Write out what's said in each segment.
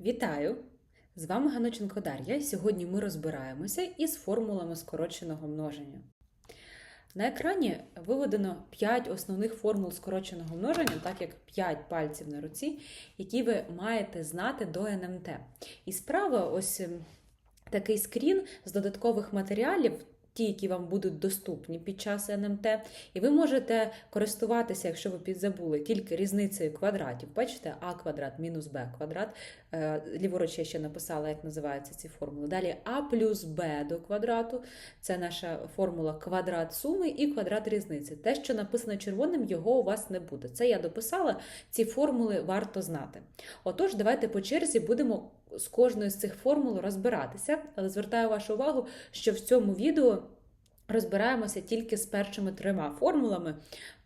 Вітаю! З вами Ганоченко Дар'я. Сьогодні ми розбираємося із формулами скороченого множення. На екрані виведено 5 основних формул скороченого множення, так як 5 пальців на руці, які ви маєте знати до НМТ. І справа ось ем, такий скрін з додаткових матеріалів. Ті, які вам будуть доступні під час НМТ, і ви можете користуватися, якщо ви підзабули, тільки різницею квадратів. Бачите, а квадрат мінус б квадрат. Е, Ліворуч я ще написала, як називаються ці формули. Далі а плюс б до квадрату це наша формула квадрат суми і квадрат різниці. Те, що написано червоним, його у вас не буде. Це я дописала, ці формули варто знати. Отож, давайте по черзі будемо з кожною з цих формул розбиратися, але звертаю вашу увагу, що в цьому відео розбираємося тільки з першими трьома формулами.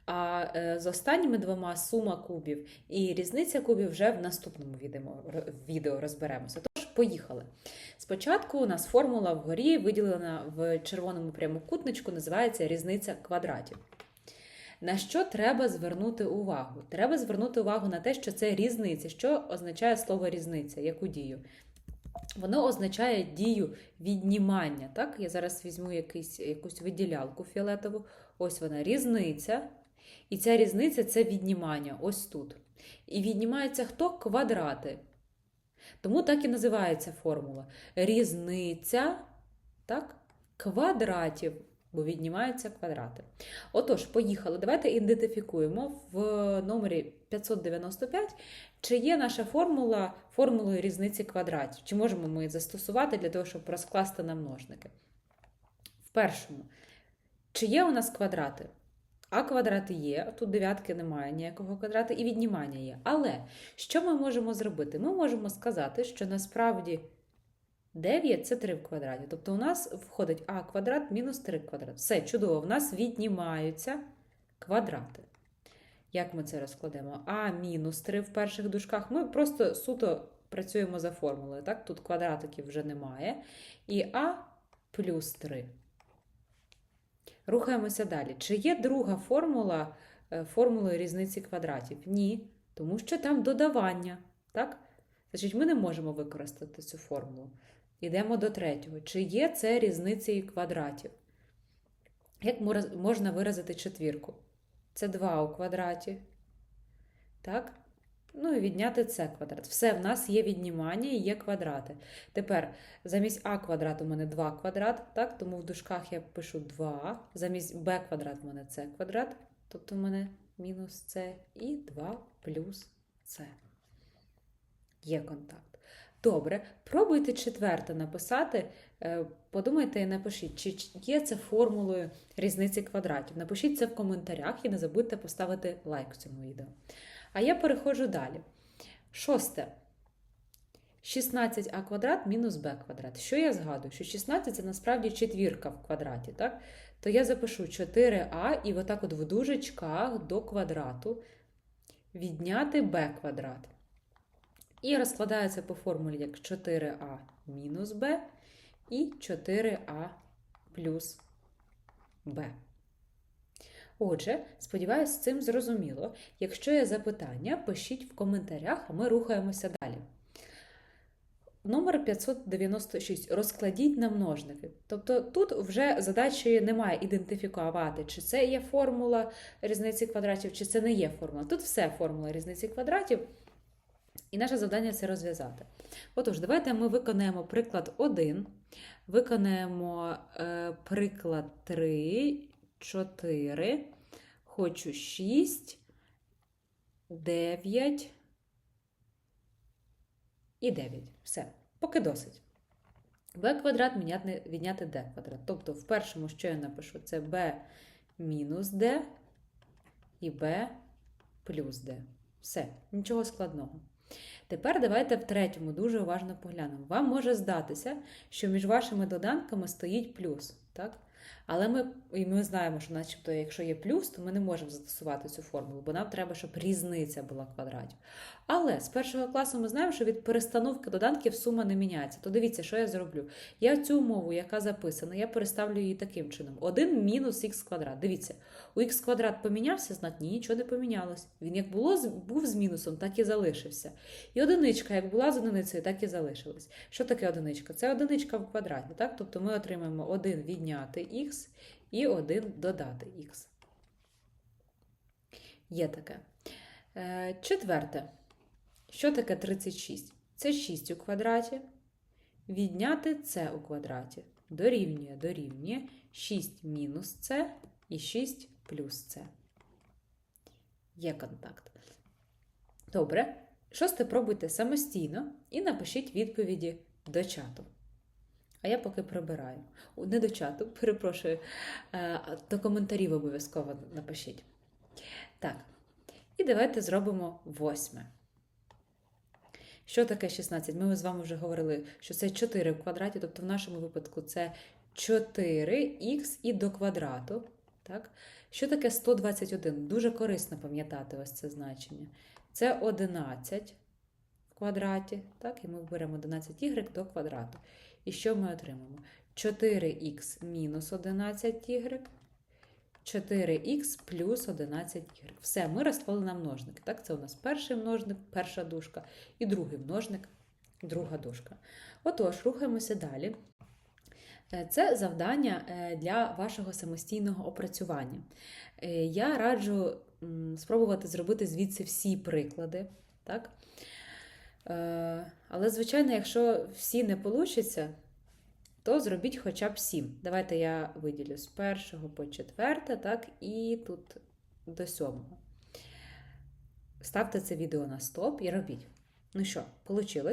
А е, з останніми двома сума кубів і різниця кубів вже в наступному відео, розберемося. Тож, поїхали. Спочатку у нас формула вгорі виділена в червоному прямокутничку, називається різниця квадратів. На що треба звернути увагу? Треба звернути увагу на те, що це різниця. Що означає слово різниця? Яку дію? Воно означає дію віднімання. Так? Я зараз візьму якийсь, якусь виділялку фіолетову. Ось вона різниця. І ця різниця це віднімання ось тут. І віднімається хто? Квадрати. Тому так і називається формула. Різниця так, квадратів, бо віднімаються квадрати. Отож, поїхали. Давайте ідентифікуємо в номері 595, чи є наша формула формулою різниці квадратів. Чи можемо ми застосувати для того, щоб розкласти на множники. В першому, чи є у нас квадрати? А квадрати є, тут дев'ятки немає ніякого квадрата, і віднімання є. Але що ми можемо зробити? Ми можемо сказати, що насправді 9 це 3 в квадраті. Тобто у нас входить а квадрат мінус 3 квадрат. Все чудово, в нас віднімаються квадрати. Як ми це розкладемо? А мінус 3 в перших дужках. Ми просто суто працюємо за формулою. Так? Тут квадратиків вже немає. І а плюс 3. Рухаємося далі. Чи є друга формула е, формулою різниці квадратів? Ні, тому що там додавання. Так? Значить, ми не можемо використати цю формулу. Йдемо до третього. Чи є це різницею квадратів? Як можна виразити четвірку? Це 2 у квадраті. Так? Ну і відняти це квадрат. Все, в нас є віднімання і є квадрати. Тепер замість а квадрат у мене 2 квадрат, так? тому в дужках я пишу 2. Замість b квадрат у мене це квадрат, тобто у мене мінус це і 2 плюс це. Є контакт. Добре, пробуйте четверте написати. Е, подумайте і напишіть, чи є це формулою різниці квадратів. Напишіть це в коментарях і не забудьте поставити лайк цьому відео. А я переходжу далі. Шосте. 16а квадрат мінус b квадрат. Що я згадую? Що 16 це насправді четвірка в квадраті. так? То я запишу 4а і отак от в дужечках до квадрату відняти b квадрат. І розкладається по формулі як 4а мінус b і 4а плюс b. Отже, сподіваюся, з цим зрозуміло. Якщо є запитання, пишіть в коментарях, а ми рухаємося далі. Номер 596. Розкладіть на множники. Тобто тут вже задачі немає ідентифікувати, чи це є формула різниці квадратів, чи це не є формула. Тут все формула різниці квадратів. І наше завдання це розв'язати. Отож, давайте ми виконаємо приклад 1, виконаємо е, приклад 3, 4, хочу 6, 9 і 9. Все, поки досить. b квадрат відняти, відняти d квадрат. Тобто, в першому, що я напишу, це b мінус d і b плюс d. Все, нічого складного. Тепер давайте в третьому дуже уважно поглянемо. Вам може здатися, що між вашими доданками стоїть плюс. Так? Але ми, і ми знаємо, що начебто, якщо є плюс, то ми не можемо застосувати цю формулу, бо нам треба, щоб різниця була квадратів. Але з першого класу ми знаємо, що від перестановки доданків сума не міняється. То дивіться, що я зроблю. Я цю умову, яка записана, я переставлю її таким чином: 1 мінус х квадрат. Дивіться, у х квадрат помінявся, знак ні, нічого не помінялось. Він як було, був з мінусом, так і залишився. І одиничка, як була з одиницею, так і залишилась. Що таке одиничка? Це одиничка в квадраті, так? Тобто ми отримаємо 1 відняти х і 1 додати х. Є таке. Е, Четверте. Що таке 36? Це 6 у квадраті. Відняти це у квадраті. Дорівнює, дорівнює 6 мінус це і 6 плюс це. Є контакт. Добре. Шосте пробуйте самостійно і напишіть відповіді до чату. А я поки прибираю. Не до чату, перепрошую, е, до коментарів обов'язково напишіть. Так. І давайте зробимо восьме. Що таке 16? Ми з вами вже говорили, що це 4 в квадраті, тобто в нашому випадку це 4х і до квадрату. Так? Що таке 121? Дуже корисно пам'ятати ось це значення. Це 11 в квадраті, так? і ми беремо 11y до квадрату. І що ми отримаємо? 4х мінус 11y, 4х плюс 11y. Все, ми розклали на множники. Так, це у нас перший множник, перша дужка, і другий множник, друга дужка. Отож, рухаємося далі. Е, Це завдання е, для вашого самостійного опрацювання. Е, Я раджу спробувати зробити звідси всі приклади. Так? Е, Але, звичайно, якщо всі не вийде, то зробіть хоча б 7. Давайте я виділю з першого по четверте, так, і тут до сьомого. Ставте це відео на стоп і робіть. Ну що, вийшло?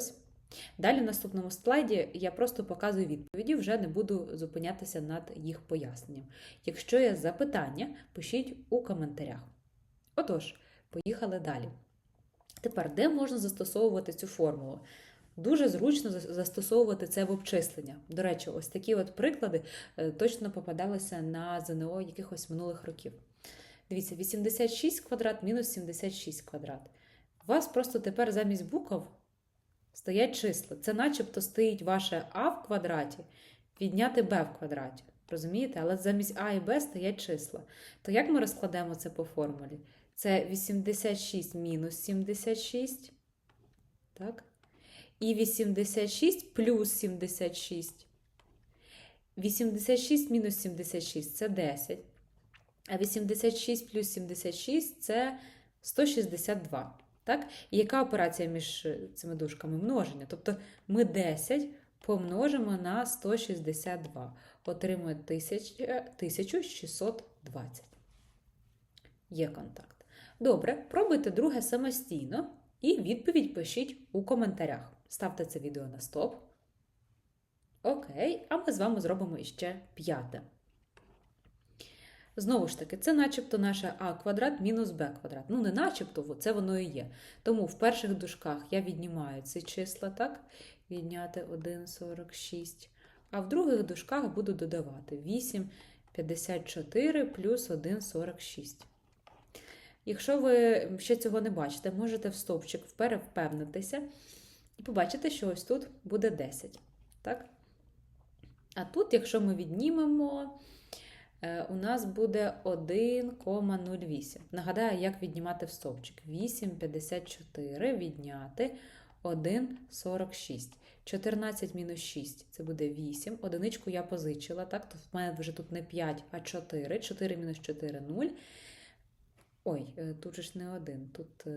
Далі в наступному слайді я просто показую відповіді, вже не буду зупинятися над їх поясненням. Якщо є запитання, пишіть у коментарях. Отож, поїхали далі. Тепер, де можна застосовувати цю формулу? Дуже зручно застосовувати це в обчислення. До речі, ось такі от приклади е, точно попадалися на ЗНО якихось минулих років. Дивіться, 86 квадрат мінус 76 квадрат. У вас просто тепер замість букв стоять числа. Це начебто стоїть ваше А в квадраті відняти Б в квадраті. Розумієте? Але замість А і Б стоять числа. То як ми розкладемо це по формулі? Це 86 мінус 76. Так? І 86 плюс 76. 86 мінус 76 це 10. А 86 плюс 76 це 162. Так? І яка операція між цими дужками? Множення. Тобто ми 10 помножимо на 162. Отримує 1620. Є контакт. Добре, пробуйте друге самостійно і відповідь пишіть у коментарях. Ставте це відео на стоп. Окей, а ми з вами зробимо іще п'яте. Знову ж таки, це начебто наше а квадрат мінус b квадрат. Ну, не начебто, це воно і є. Тому в перших дужках я віднімаю ці числа, так? Відняти 1,46. А в других дужках буду додавати 8,54 плюс 1,46. Якщо ви ще цього не бачите, можете в стовпчик перевпевнитися і побачите, що ось тут буде 10. Так? А тут, якщо ми віднімемо, е, у нас буде 1,08. Нагадаю, як віднімати в стовпчик. 8,54 відняти 1,46. 14 мінус 6 це буде 8. Одиничку я позичила, так? То в мене вже тут не 5, а 4. 4 мінус 4 0. Ой, е, тут же ж не 1, тут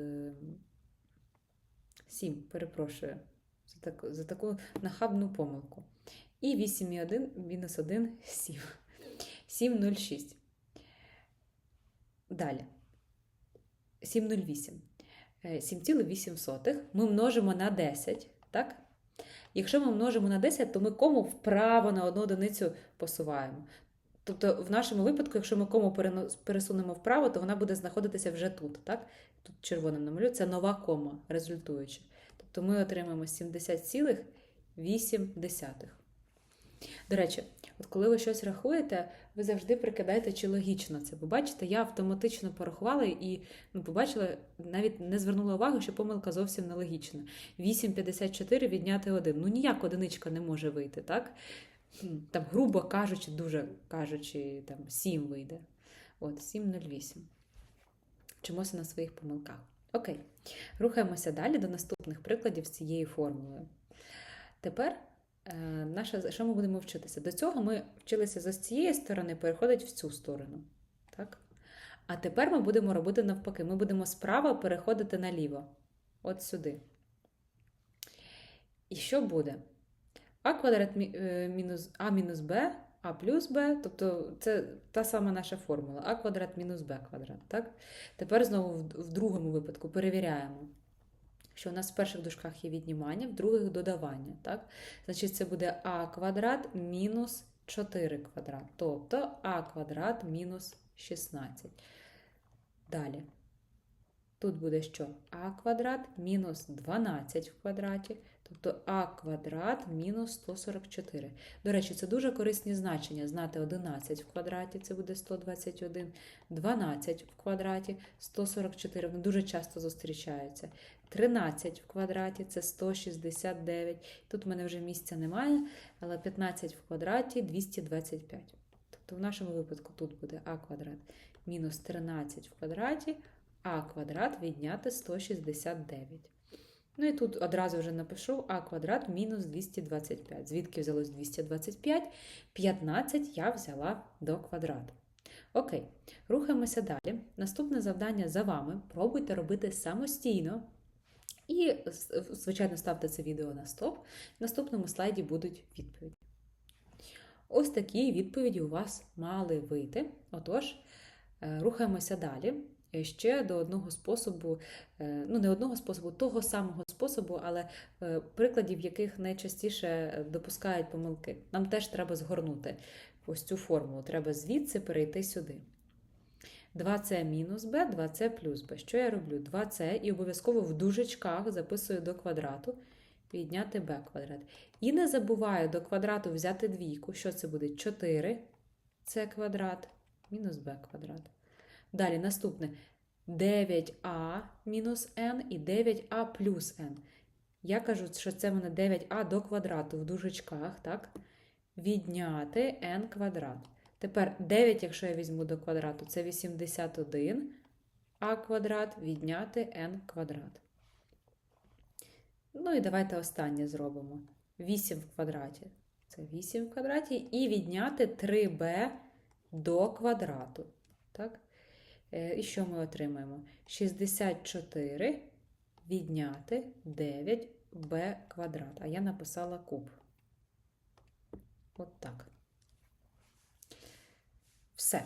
7, перепрошую за таку, за таку нахабну помилку. І 8,1 мінус 1 7. 7,06. Далі. 7,08. Е, 7,8 ми множимо на 10, так? Якщо ми множимо на 10, то ми кому вправо на одну одиницю посуваємо. Тобто, в нашому випадку, якщо ми кому пересунемо вправо, то вона буде знаходитися вже тут. Так? Тут червоним намалюю, це нова кома результуюча. Тобто ми отримаємо 70,8. До речі, от коли ви щось рахуєте, ви завжди прикидаєте, чи логічно це. Бо бачите, я автоматично порахувала і ну, побачила, навіть не звернула увагу, що помилка зовсім нелогічна. 8,54 відняти 1. Ну ніяк одиничка не може вийти, так? Там, грубо кажучи, дуже кажучи, там 7 вийде. От, 7,08. Вчимося на своїх помилках. Окей. Рухаємося далі до наступних прикладів з цією формулою. Тепер е, наша, що ми будемо вчитися? До цього ми вчилися з цієї сторони, переходить в цю сторону. Так? А тепер ми будемо робити навпаки. Ми будемо справа переходити наліво. От сюди. І що буде? А квадрат е, мінус А мінус Б, А плюс Б, тобто це та сама наша формула. А квадрат мінус Б квадрат. Так? Тепер знову в, другому випадку перевіряємо, що у нас в перших дужках є віднімання, в других додавання. Так? Значить, це буде А квадрат мінус 4 квадрат. Тобто А квадрат мінус 16. Далі. Тут буде що? А квадрат мінус 12 в квадраті, тобто А квадрат мінус 144. До речі, це дуже корисні значення. Знати 11 в квадраті, це буде 121, 12 в квадраті, 144. Вони дуже часто зустрічаються. 13 в квадраті це 169. Тут в мене вже місця немає, але 15 в квадраті 225. Тобто в нашому випадку тут буде А квадрат мінус 13 в квадраті, а квадрат відняти 169. Ну і тут одразу вже напишу а квадрат мінус 225. Звідки взялось 225? 15 я взяла до квадрату. Окей, рухаємося далі. Наступне завдання за вами. Пробуйте робити самостійно. І, звичайно, ставте це відео на стоп. В наступному слайді будуть відповіді. Ось такі відповіді у вас мали вийти. Отож, е, рухаємося далі. Ще до одного способу, е, ну не одного способу, того самого способу, але е, прикладів, яких найчастіше допускають помилки. Нам теж треба згорнути ось цю формулу. Треба звідси перейти сюди. 2c мінус b, 2c плюс b. Що я роблю? 2c і обов'язково в дужечках записую до квадрату, підняти b квадрат. І не забуваю до квадрату взяти двійку. Що це буде? 4 c квадрат мінус b квадрат. Далі наступне 9а мінус n і 9а плюс n. Я кажу, що це в мене 9а до квадрату в дужечках, так? Відняти n квадрат. Тепер 9, якщо я візьму до квадрату, це 81 а квадрат відняти n квадрат. Ну і давайте останнє зробимо. 8 в квадраті. Це 8 в квадраті. І відняти 3b до квадрату. Так? І що ми отримаємо? 64 відняти 9b квадрат. А я написала куб. От так. Все.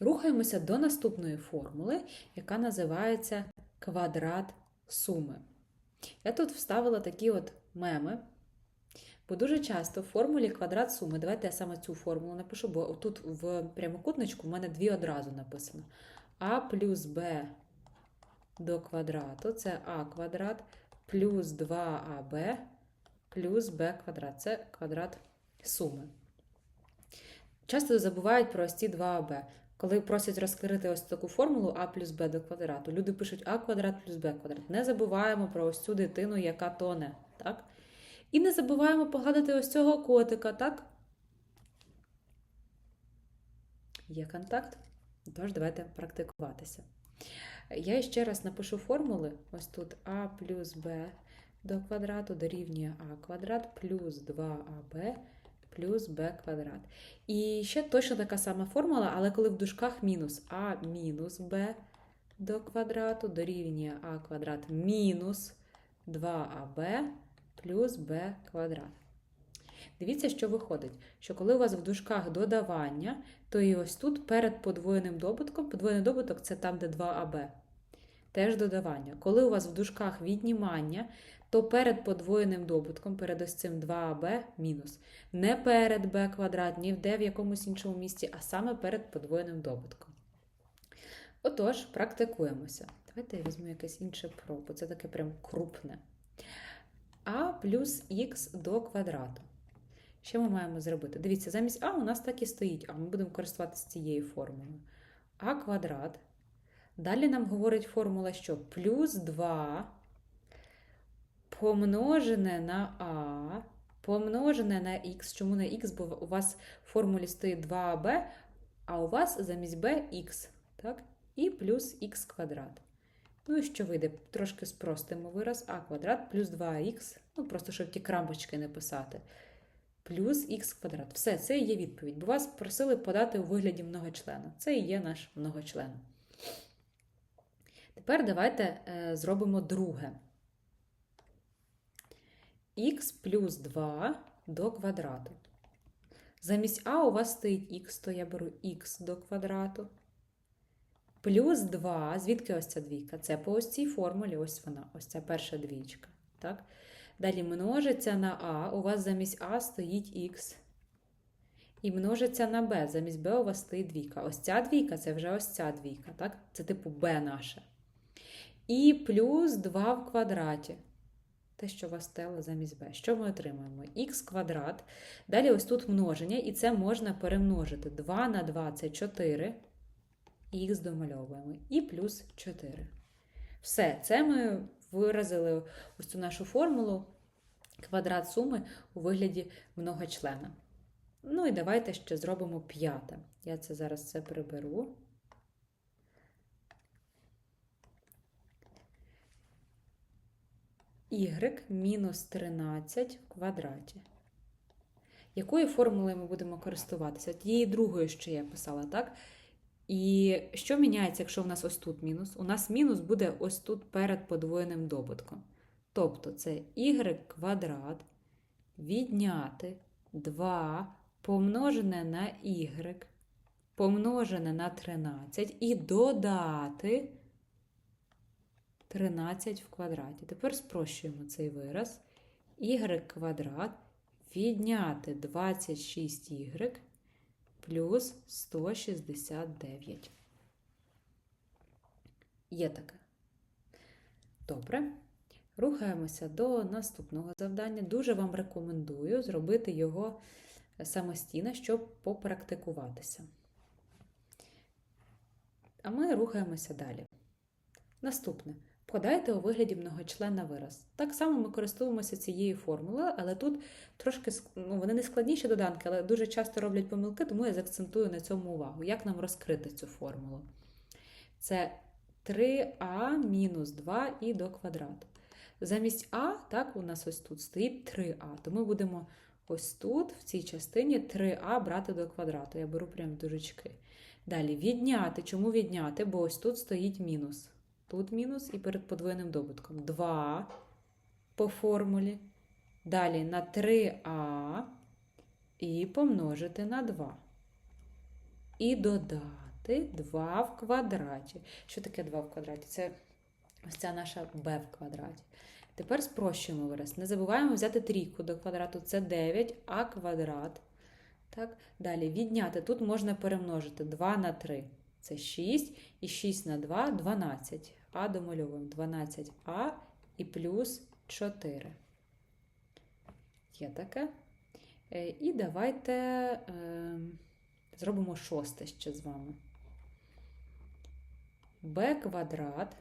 Рухаємося до наступної формули, яка називається квадрат суми. Я тут вставила такі от меми. Бо дуже часто в формулі квадрат суми, давайте я саме цю формулу напишу, бо тут в прямокутничку в мене дві одразу написано. А плюс Б до квадрату це А квадрат плюс 2АБ плюс Б квадрат. Це квадрат суми. Часто забувають про ось ці 2АБ. Коли просять розкрити ось таку формулу А плюс Б до квадрату, люди пишуть А квадрат плюс Б квадрат. Не забуваємо про ось цю дитину, яка тоне. так? І не забуваємо погладити ось цього котика, так? Є контакт? Тож, давайте практикуватися. Я ще раз напишу формули. Ось тут А плюс Б до квадрату дорівнює А квадрат плюс 2АБ плюс b квадрат. І ще точно така сама формула, але коли в дужках мінус а мінус b до квадрату дорівнює а квадрат мінус 2аб плюс b квадрат. Дивіться, що виходить, що коли у вас в дужках додавання, то і ось тут перед подвоєним добутком, подвоєний добуток це там, де 2аб. Теж додавання. Коли у вас в дужках віднімання, то перед подвоєним добутком, перед ось цим 2аб мінус. Не перед b квадрат, ні в де в якомусь іншому місці, а саме перед подвоєним добутком. Отож, практикуємося. Давайте я візьму якесь інше про, бо це таке прям крупне. А плюс х до квадрату. Що ми маємо зробити? Дивіться, замість А у нас так і стоїть, а ми будемо користуватися цією формулою. А квадрат. Далі нам говорить формула, що плюс 2 помножене на А, помножене на х. Чому на х? Бо у вас в формулі стоїть 2аб, а у вас замість b х. Так? І плюс х квадрат. Ну і що вийде? Трошки спростимо вираз а квадрат плюс 2х, ну просто щоб ті крампочки не писати. Плюс х квадрат. Все, це і є відповідь. Бо вас просили подати у вигляді многочлена. Це і є наш многочлен. Тепер давайте е, зробимо друге. х плюс 2 до квадрату. Замість а у вас стоїть х, то я беру х до квадрату. Плюс 2, звідки ось ця двійка? Це по ось цій формулі, ось вона, ось ця перша двічка. Так? Далі множиться на а, у вас замість а стоїть х. І множиться на b, замість b у вас стоїть двійка. Ось ця двійка це вже ось ця двійка. так? Це типу b наше. І плюс 2 в квадраті. Те, що у вас стело замість b. Що ми отримаємо? х квадрат. Далі ось тут множення, і це можна перемножити. 2 на 2 це 4 х домальовуємо і плюс 4. Все, це ми виразили ось цю нашу формулу квадрат суми у вигляді многочлена. Ну і давайте ще зробимо п'яте. Я це зараз це приберу. y мінус 13 в квадраті. Якою формулою ми будемо користуватися? Тієї другої, що я писала, так? І що міняється, якщо в нас ось тут мінус? У нас мінус буде ось тут перед подвоєним добутком. Тобто це y квадрат відняти 2 помножене на y, помножене на 13 і додати 13 в квадраті. Тепер спрощуємо цей вираз. y квадрат відняти 26y плюс 169. Є таке. Добре. Рухаємося до наступного завдання. Дуже вам рекомендую зробити його самостійно, щоб попрактикуватися. А ми рухаємося далі. Наступне. Подайте у вигляді многочлена вираз. Так само ми користуємося цією формулою, але тут трошки ну, вони не складніші доданки, але дуже часто роблять помилки, тому я заакцентую на цьому увагу. Як нам розкрити цю формулу? Це 3а мінус 2 і до квадрату. Замість А, так, у нас ось тут стоїть 3а, то ми будемо ось тут, в цій частині, 3а брати до квадрату. Я беру прямо дужечки. Далі відняти. Чому відняти? Бо ось тут стоїть мінус. Тут мінус і перед подвоєним добутком. 2 по формулі. Далі на 3а і помножити на 2. І додати 2 в квадраті. Що таке 2 в квадраті? Це ось ця наша b в квадраті. Тепер спрощуємо вираз. Не забуваємо взяти трійку до квадрату. Це 9а квадрат. Так? Далі відняти. Тут можна перемножити 2 на 3. Це 6 і 6 на 2 12. А домальовуємо 12а і плюс 4. Є таке. І давайте е, зробимо шосте ще з вами. b квадрат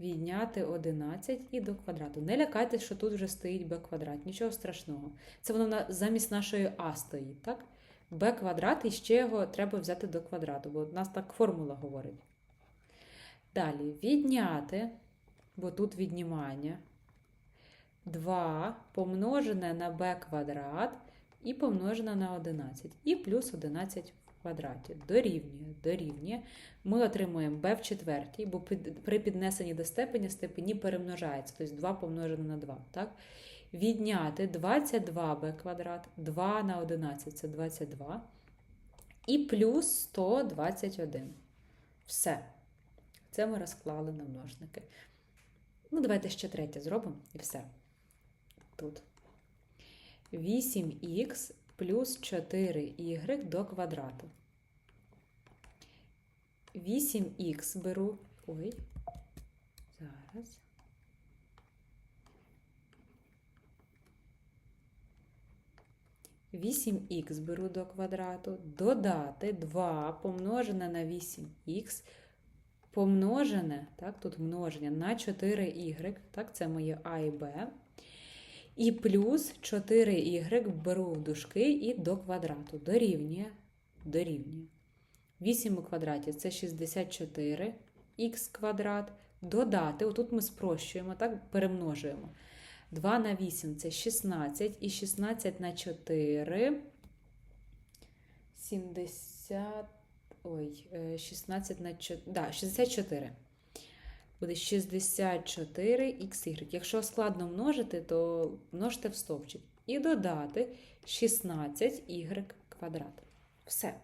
відняти 11 і до квадрату. Не лякайтесь, що тут вже стоїть b квадрат, нічого страшного. Це воно замість нашої а стоїть, так? b квадрат і ще його треба взяти до квадрату, бо у нас так формула говорить. Далі відняти, бо тут віднімання. 2 помножене на b квадрат і помножене на 11. І плюс 11 в квадраті. Дорівнює, дорівнює. Ми отримуємо b в четвертій, бо при піднесенні до степеня степені перемножається. Тобто 2 помножене на 2. Так? Відняти 22b квадрат, 2 на 11 це 22. І плюс 121. Все. Це ми розклали на множники. Ну, давайте ще третє зробимо і все. Тут. 8х плюс 4y до квадрату. 8х беру. Ой, зараз. 8х беру до квадрату, додати 2 помножене на 8х, помножене, так, тут множення на 4y, так, це моє А і Б. І плюс 4y беру в дужки і до квадрату. Дорівнює, дорівнює. 8 у квадраті це 64 х квадрат. Додати, отут ми спрощуємо, так, перемножуємо. 2 на 8 це 16, і 16 на 4 70, ой, е, 16 на 4, да, 64. Буде 64 xy. Якщо складно множити, то множте в стовпчик. І додати 16y квадрат. Все.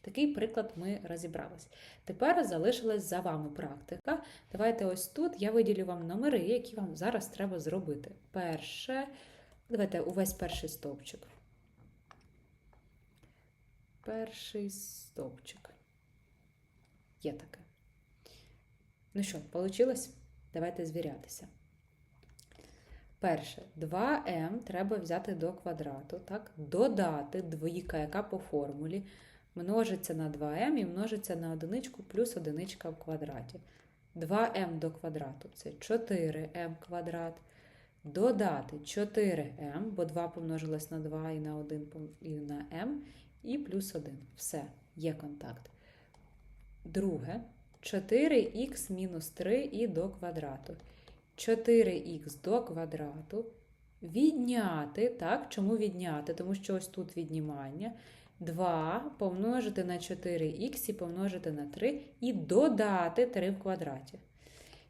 Такий приклад ми розібрались. Тепер залишилась за вами практика. Давайте ось тут я виділю вам номери, які вам зараз треба зробити. Перше, давайте увесь перший стовпчик. Перший стовпчик. Є таке. Ну що, вийшло? Давайте звірятися. Перше, 2m треба взяти до квадрату, так? додати двійка, яка по формулі, множиться на 2m і множиться на одиничку плюс одиничка в квадраті. 2m до квадрату це 4m квадрат. Додати 4m, бо 2 помножилось на 2 і на 1 і на m, і плюс 1. Все, є контакт. Друге, 4х мінус 3 і до квадрату. 4х до квадрату. Відняти, так, чому відняти? Тому що ось тут віднімання. 2 помножити на 4х і помножити на 3 і додати 3 в квадраті.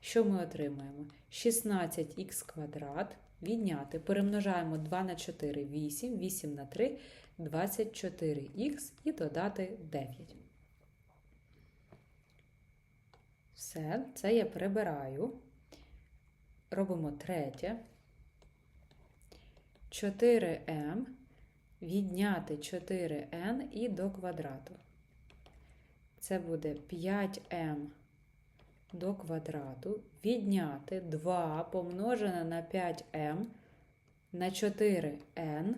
Що ми отримаємо? 16х квадрат відняти. Перемножаємо 2 на 4 8, 8 на 3 24х і додати 9. Все, це я прибираю. Робимо третє. 4m відняти 4n і до квадрату. Це буде 5m до квадрату. Відняти 2 помножене на 5m на 4n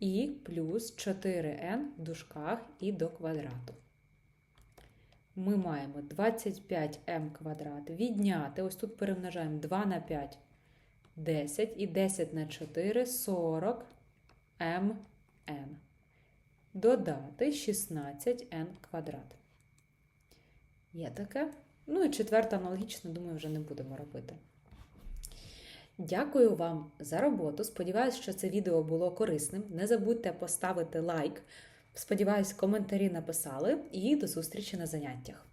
і плюс 4n в дужках і до квадрату. Ми маємо 25m квадрат відняти. Ось тут перемножаємо 2 на 5 10 і 10 на 4 40 mn. Додати 16n квадрат. Є таке. Ну і четверта аналогічно, думаю, вже не будемо робити. Дякую вам за роботу. Сподіваюсь, що це відео було корисним. Не забудьте поставити лайк. Сподіваюсь, коментарі написали. І до зустрічі на заняттях.